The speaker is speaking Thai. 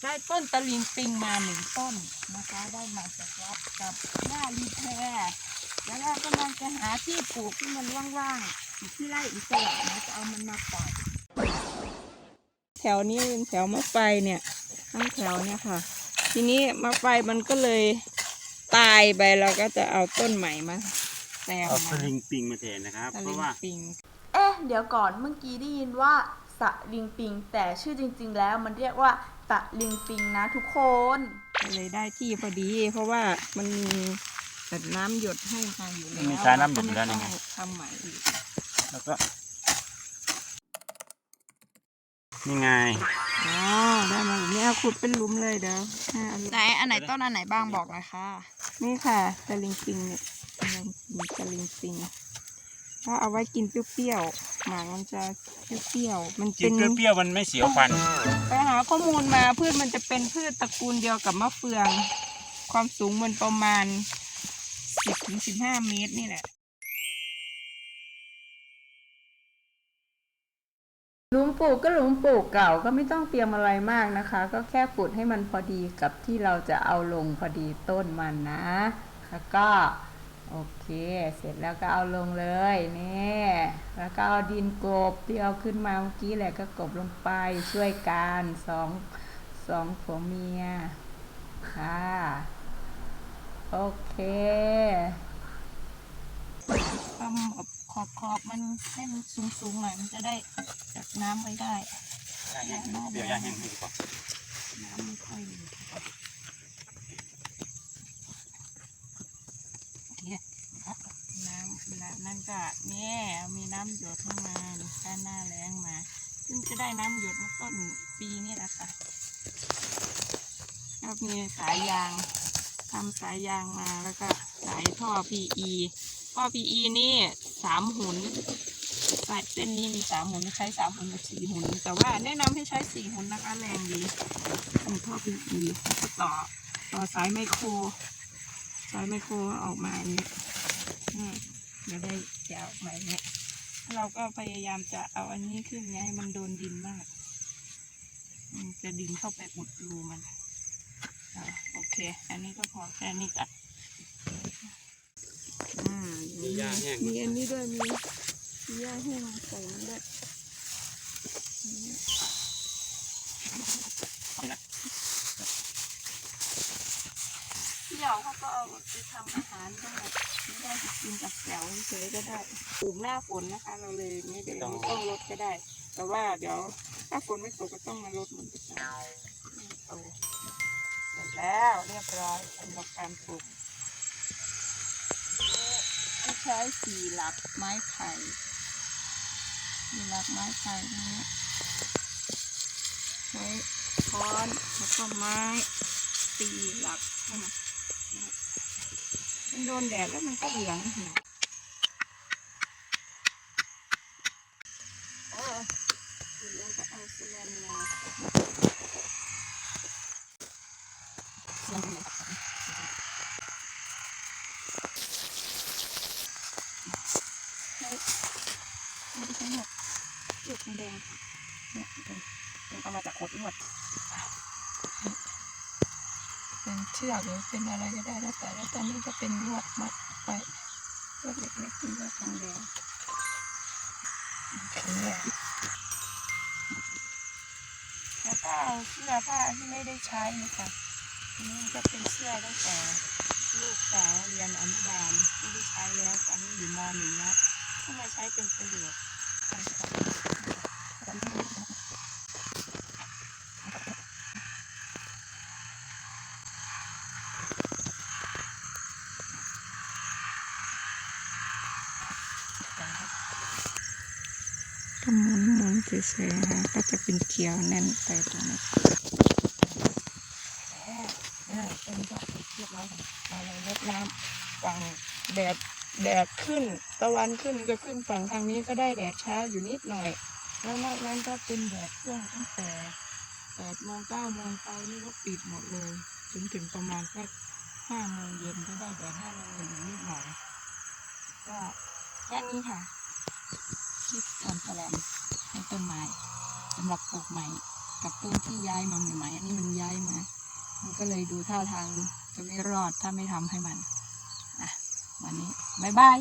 ได้ต้นตะลิงปิงมาหนึ่งต้นนะคะ ได้มาจากวัดกับหน้ารีแพรแล้วเรากำลังจะหาที่ปลูกที่มันว่างๆอยู่ที่ไร่อิสระนะจะเอามันมาปล่อยแถวนี้เป็นแถวมะไฟเนี่ยทั้งแถวเนี่ยค่ะ ทีนี้มะไฟมันก็เลยตายไปเราก็จะเอาต้นใหม่มาแซมเอาสมาลิงปิงมาแทนนะครับตะเพลิราะงว่าปิงเอ๊ะเดี๋ยวก่อนเมื่อกี้ได้ยินว่า สะลิงปิง แต่ชื่อจริง ๆ แล้วมันเรียกว่าตะลิงปิงนะทุกคนก็เลยได้ที่พอดี เพราะว่ามันมีแต่น้ำหยดให้มาอยู่แล้วมีใช้น้ำหยดอยู่แล้วนี่ไงไม่ต้องทำใหม่อีกแล้วก็นี่ไง อ๋อได้มาแบบนี้เอาขุดเป็นหลุมเลยเดี๋ยวให้เอาไหนอันไหนต้นอันไหนบ้างบอกหน่อยค่ะ นี่ค่ะตะลิงปิงเนี่ยตะลิงปิงตะลิงปิงถ้าเอาไว้กินเปรี้ยวๆ หมากมันจะเปรี้ยวๆมันกิเป็นนเปรี้ยวๆมันไม่เสียวฟัน ไปหาข้อมูลมาพืชมันจะเป็นพืชตระกูลเดียวกับมะเฟือง ความสูงมันประมาณสิบถึงสิบห้าเมตรนี่แหละ หลุมปลูกก็หลุมปลูกเก่าก็ไม่ต้องเตรียมอะไรมากนะคะ ก็แค่ขุดให้มันพอดีกับที่เราจะเอาลงพอดีต้นมันนะแล้วก็โอเค เสร็จแล้วก็เอาลงเลยนี่ แล้วก็เอาดินกบที่เอาขึ้นมาเมื่อกี้แหละก็กบลงไปช่วยกันสองสองผัวเมียค่ะ โอเคทำขอบขอบมันให้มันสูงสูงหน่อยมันจะได้จับน้ำไว้ได้เดี๋ยวย่าแห้งให้ดีกว่า น้ำไม่ค่อยมีโอเคน้ันก็เนี่มีน้ำหยดเข้ามาด้านหน้าแรงมาซึ่งจะได้น้ำหยดมาต้นปีนี่แหละค่ะแล้วมีสายยางทำสายยางมาแล้วก็สายท่อ PE ท่อ PE นี่สามหุนสายเส้นนี้มีสามหุนใช้สามหุนกับสี่หุน แต่ว่าแนะนำให้ใช้สี่หุนนะคะแรงดีมีท่อ PE ต่อต่อสายไมโครสายไมโครออกมานี้อืม เดี๋ยวได้จะออกมาอย่างนี้ยเราก็พยายามจะเอาอันนี้ขึ้นไงให้มันโดนดินมาก มันจะดินเข้าไปอุดรูมันอ่าโอเค อันนี้ก็พอแค่นี้ก่อนอ่ามีย่างแห้งมีอันนี้ด้วยมีมีย่าแห้งใส่มันด้วย พี่เหยาเขาก็เอาไปทำอาหารได้ไม่ได้กินกับแกวเฉยก็ได้ปลูกหน้าฝนนะคะ เราเลยไม่ได้ไม่ต้องลดก็ได้ แต่ว่าเดี๋ยวถ้าฝนไม่ตกก็ต้องมาลดมันไปก่อนโตเสร็จแล้วเรียบร้อยสำหรับการปลูกที่ใช้สี่หลักไม้ไผ่สี่หลักไม้ไผ่นี้ใช้ค้อนแล้วก็ไม้สี่หลักอืมมัน โดนแดดแล้วมันก็เหลืองเหี่ยวเออเสร็จแล้วก็เอาสแลนมาสแลนมาใช้ไม่ได้ใช้หมดเชือกแดงเนี่ยเป็นเอามาจากขวดนวด เป็นเชือกหรือเป็นอะไรก็ได้แล้วแต่แล้วตอนนี้จะเป็นลวดมัดไปลวดเล็กๆเป็นลวดทองแดงโอเคแล้วก็เอาเสื้อผ้าที่ไม่ได้ใช้นะคะอันนี่จะเป็นเสื้อตั้งแต่ลูกสาวเรียนอนุบาลไม่ได้ใช้แล้วตอนนี้อยู่มหนึ่งแล้วก็มาใช้เป็นประโยชน์นะคะตอนนี้ ก็หมุนหมุนเฉยๆนะคะก็จะเป็นเกลียวแน่นไปตรงนี้อ่าเป็นก็เรียบร้อยค่ะเราลดน้ำฝั่งแดดแดดขึ้น ตะวันขึ้นก็ขึ้นฝั่งทางนี้ก็ได้แดดเช้าอยู่นิดหน่อย แล้วนอกนั้นก็เป็นแดดช่วงตั้งแต่แปดโมงเก้าโมงไปนี่ก็ปิดหมดเลยจนถึงประมาณสักห้าโมงเย็นก็ได้แดดห้าโมงเย็นนิดหน่อยก็แค่นี้ค่ะ ที่ทำแปลงให้ต้นไม้สำหรับปลูกใหม่กับต้นที่ย้ายมาใหม่ๆอันนี้มันย้ายมา มันก็เลยดูท่าทางจะไม่รอดถ้าไม่ทำให้มันอะวันนี้ บ๊ายบาย